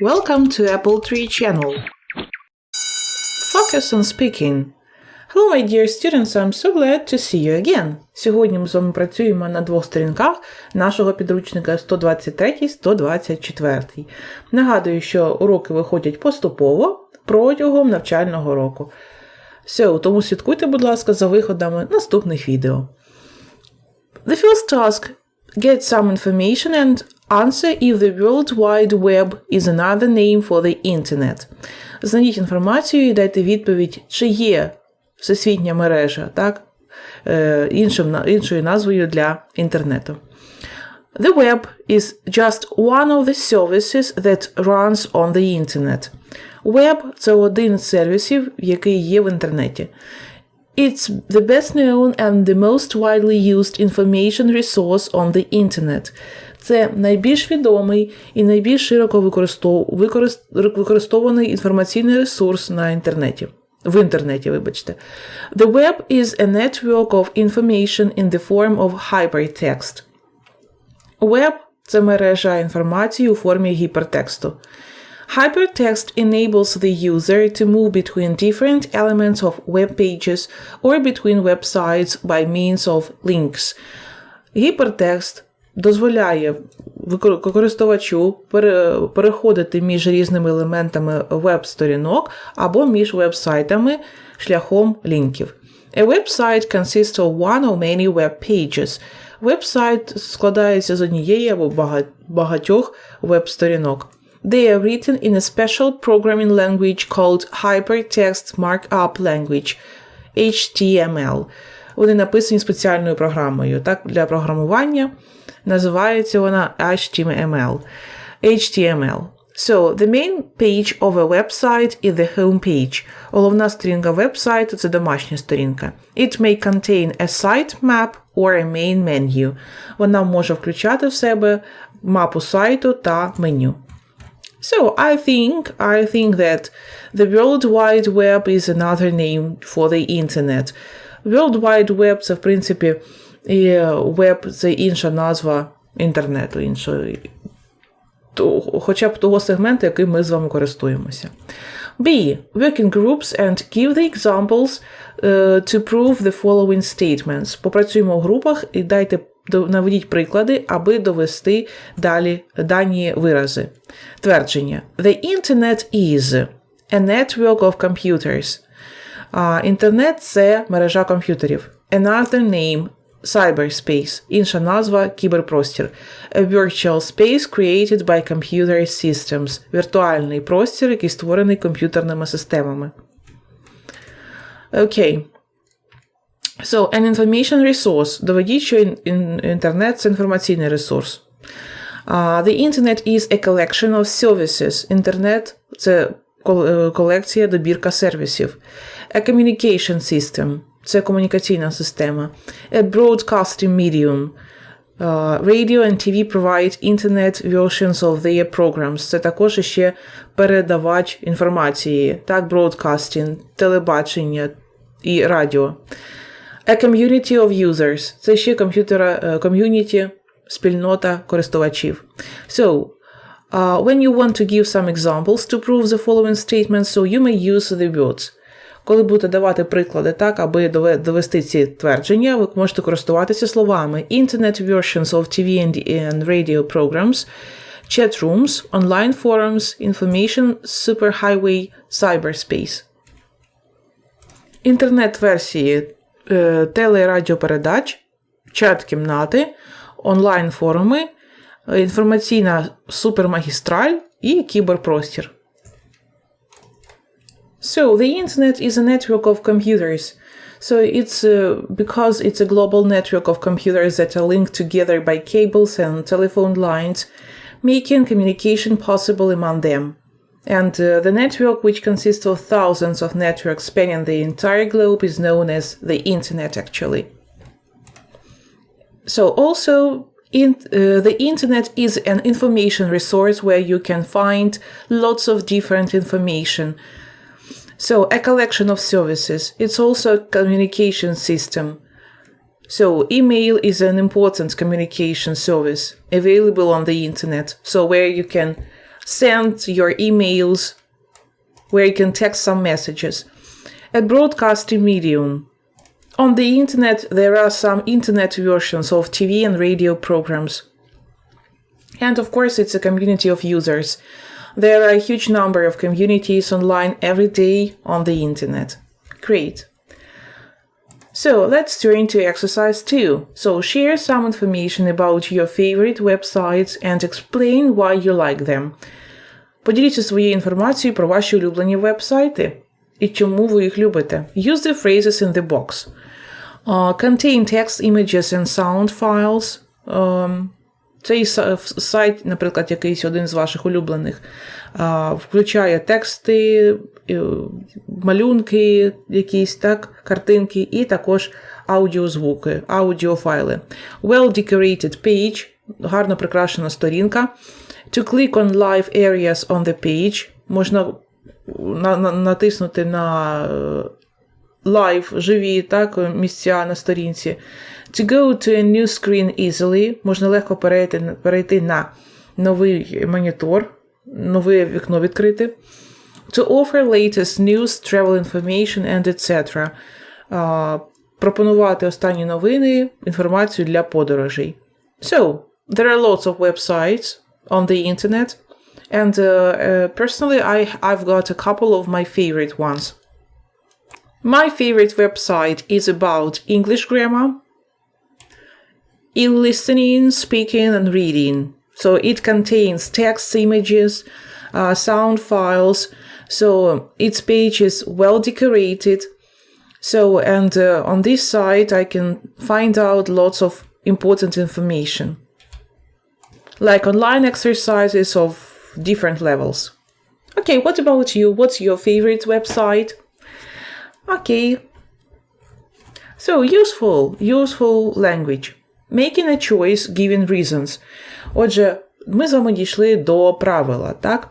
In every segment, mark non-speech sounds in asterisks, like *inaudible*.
Welcome to Apple Tree channel. Focus on speaking. Hello, my dear students, I'm so glad to see you again. Сьогодні ми з вами працюємо на двох сторінках нашого підручника 123-124. Нагадую, що уроки виходять поступово протягом навчального року. Все, тому слідкуйте, будь ласка, за виходами наступних відео. The first task get some information and answer if the World Wide Web is another name for the Internet. Знайдіть інформацію і дайте відповідь, чи є всесвітня мережа, так? Е, іншим, іншою назвою для інтернету. The web is just one of the services that runs on the Internet. Web – це один з сервісів, який є в інтернеті. It's the best known and the most widely used information resource on the Internet. Це найбільш відомий і найбільш широко використовуваний інформаційний ресурс на інтернеті. В інтернеті, вибачте. The web is a network of information in the form of hypertext. Web – це мережа інформації у формі гіпертексту. Hypertext enables the user to move between different elements of web pages or between websites by means of links. Гіпертекст дозволяє користувачу переходити між різними елементами веб-сторінок або між веб-сайтами шляхом лінків. A website consists of one or many web pages. Веб-сайт складається з однієї або багатьох веб-сторінок. They are written in a special programming language called Hypertext Markup Language HTML. Вони написані спеціальною програмою так, для програмування. Називається вона HTML. HTML. So, the main page of a website is the home page. Головна сторінка вебсайту це домашня сторінка. It may contain a site map or a main menu. Вона може включати в себе мапу сайту та меню. So I think I think that the World Wide Web is another name for the Internet. World Wide Web це, в принципі, і веб це інша назва інтернету, іншої, хоча б того сегменту, яким ми з вами користуємося. B. Working groups and give the examples uh, to prove the following statements. Попрацюємо в групах і дайте наведіть приклади, аби довести далі дані вирази. Твердження. The Internet is a network of computers. Інтернет це мережа комп'ютерів. Another name cyberspace. Інша назва кіберпростір. A virtual space created by computer systems. Віртуальний простір, який створений комп'ютерними системами. Окей. Okay. So, an information resource. Доведіть, що інтернет це інформаційний ресурс. Uh, the Internet is a collection of services. Інтернет це колекція, добірка сервісів. A communication system. Це комунікаційна система. A broadcasting medium. Uh, radio and TV provide internet versions of their programs. Це також ще передавач інформації. Так, broadcasting, телебачення і радіо. A community of users. Це ще комп'ютера ком'юніті, спільнота користувачів. So, uh, when you want to give some examples to prove the following statements, so you may use the words. Коли будете давати приклади так, аби довести ці твердження, ви можете користуватися словами Internet versions of TV and radio programs, chat rooms, online forums, information superhighway, cyberspace. Інтернет-версії Е, телерадіопередач, чат-кімнати, онлайн-форуми, інформаційна супермагістраль і кіберпростір. So, the internet is a network of computers. So, it's uh, because it's a global network of computers that are linked together by cables and telephone lines, making communication possible among them. And uh, the network, which consists of thousands of networks spanning the entire globe, is known as the Internet, actually. So, also, in, uh, the Internet is an information resource where you can find lots of different information. So, a collection of services. It's also a communication system. So, email is an important communication service available on the Internet. So, where you can send your emails, where you can text some messages. A broadcasting medium. On the internet, there are some internet versions of TV and radio programs. And of course, it's a community of users. There are a huge number of communities online every day on the internet. Great. So let's turn to exercise 2. So share some information about your favorite websites and explain why you like them. Поділіться своєю інформацією про ваші улюблені вебсайти і чому ви їх любите. Use the phrases in the box. Uh, contain text, images and sound files. Um, цей сайт, наприклад, якийсь один з ваших улюблених, включає тексти, малюнки, якісь так, картинки, і також аудіозвуки, аудіофайли. Well-decorated page, гарно прикрашена сторінка. To click on live areas on the page. Можна натиснути на live, живі так, місця на сторінці. To go to a new screen easily можна легко перейти, перейти на новий монітор, нове вікно відкрити. To offer latest news, travel information and etc. Uh, пропонувати останні новини, інформацію для подорожей. So, there are lots of websites on the internet. And uh, uh, personally, I, I've got a couple of my favorite ones. My favorite website is about English grammar in listening, speaking, and reading. So it contains text, images, uh, sound files. So its page is well decorated. So, and uh, on this site, I can find out lots of important information, like online exercises of different levels. Okay, what about you? What's your favorite website? Okay. So, useful, useful language. Making a choice given reasons. Отже, ми з вами дійшли до правила, так?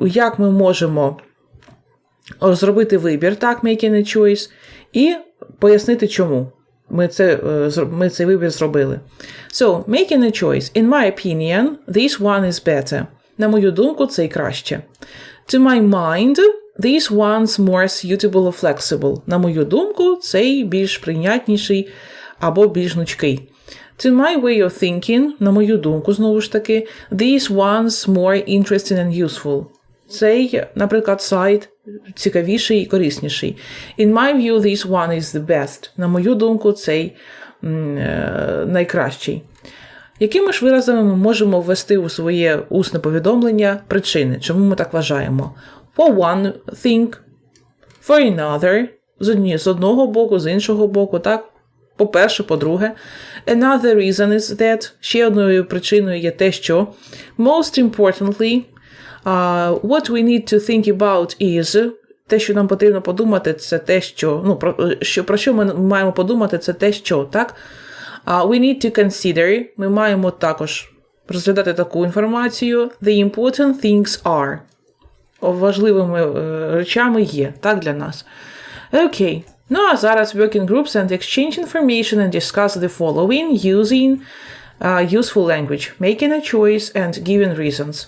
Як ми можемо зробити вибір, так, making a choice, і пояснити, чому ми це, ми цей вибір зробили. So, making a choice. In my opinion, this one is better. На мою думку, це краще. To my mind, this one's more suitable or flexible. На мою думку, цей більш прийнятніший або більш гнучкий. To my way of thinking, на мою думку, знову ж таки, these ones more interesting and useful. Цей, наприклад, сайт цікавіший і корисніший. In my view, this one is the best. На мою думку, цей найкращий. Якими ж виразами ми можемо ввести у своє усне повідомлення причини, чому ми так вважаємо? For one thing, for another, з одного боку, з іншого боку, так? По-перше, по-друге, another reason is that, ще одною причиною є те, що most importantly, uh, what we need to think about is, те, що нам потрібно подумати, це те, що, ну, про що, про що ми маємо подумати, це те, що, так? Uh, we need to consider, ми маємо також розглядати таку інформацію. The important things are. Важливими речами є, так, для нас. Окей. Okay. Ну, а зараз working groups and exchange information and discuss the following using uh, useful language, making a choice and giving reasons.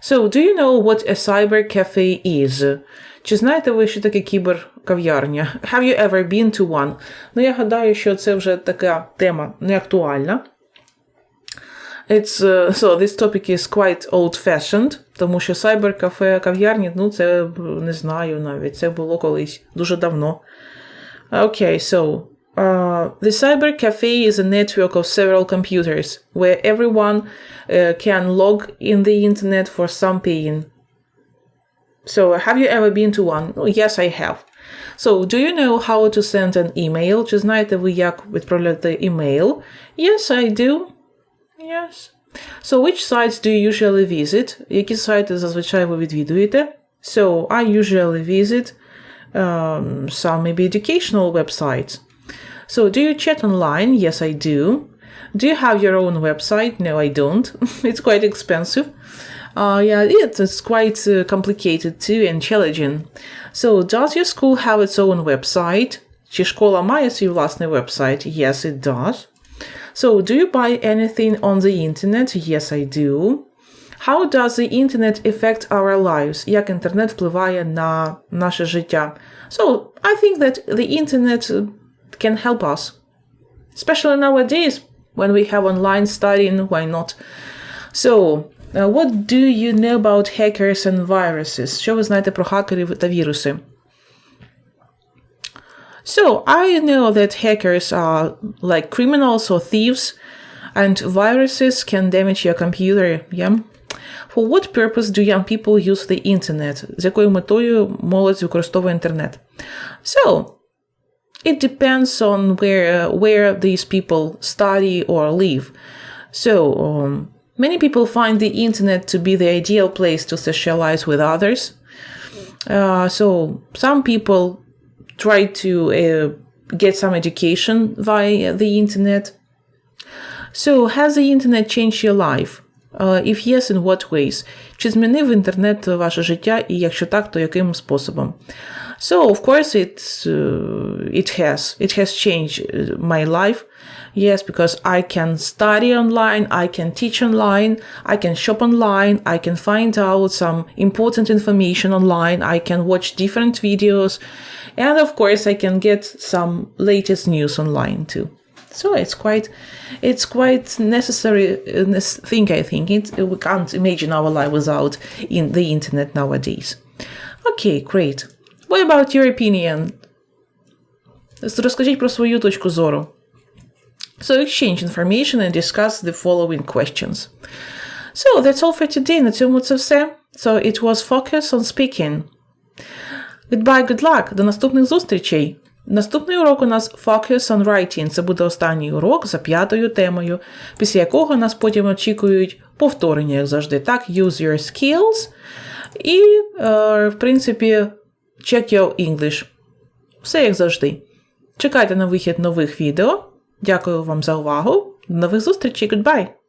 So, do you know what a cyber cafe is? Чи знаєте ви, що таке кіберкав'ярня? Have you ever been to one? Ну, я гадаю, що це вже така тема не актуальна. It's, uh, so this topic is quite old-fashioned, тому що сайбер-кафе, кав'ярні, ну, це не знаю навіть, це було колись дуже давно. Okay, so uh, the cyber cafe is a network of several computers where everyone uh, can log in the internet for some paying. So, have you ever been to one? Oh, yes, I have. So, do you know how to send an email? Чи знаєте ви, як відправляти email? Yes, I do. Yes. So, which sites do you usually visit? Які сайти зазвичай ви відвідуєте? So, I usually visit um, some maybe educational websites. So, do you chat online? Yes, I do. Do you have your own website? No, I don't. *laughs* it's quite expensive. Uh, yeah, it's quite uh, complicated too and challenging. So, does your school have its own website? Чи школа має свій власний website? Yes, it does. So, do you buy anything on the internet? Yes, I do. How does the internet affect our lives? Як інтернет впливає на наше життя? So, I think that the internet uh, can help us. Especially nowadays when we have online studying, why not? So, uh, what do you know about hackers and viruses? Що ви знаєте про хакерів та віруси? So, I know that hackers are like criminals or thieves, and viruses can damage your computer. Yeah. For what purpose do young people use the internet? З якою метою молодь використовує інтернет? So, it depends on where where these people study or live. So, um, many people find the internet to be the ideal place to socialize with others. Uh, so, some people try to uh, get some education via the internet. So, has the internet changed your life? Uh, if yes, in what ways? Чи змінив інтернет ваше життя, і якщо так, то яким способом? So, of course, it, uh, it has. It has changed uh, my life. Yes, because I can study online, I can teach online, I can shop online, I can find out some important information online, I can watch different videos, and of course, I can get some latest news online too. So it's quite, it's quite necessary uh, this thing. I think it we can't imagine our life without in the internet nowadays. Okay, great. What about your opinion? Розкажіть про свою точку зору. So exchange information and discuss the following questions. So that's all for today. На цьому це все. So it was focus on speaking. Goodbye, good luck. До наступних зустрічей. Наступний урок у нас Focus on Writing. Це буде останній урок за п'ятою темою, після якого нас потім очікують повторення, як завжди. Так, use your skills. І, е, в принципі, check your English. Все як завжди. Чекайте на вихід нових відео. Дякую вам за увагу. До нових зустрічей. Goodbye!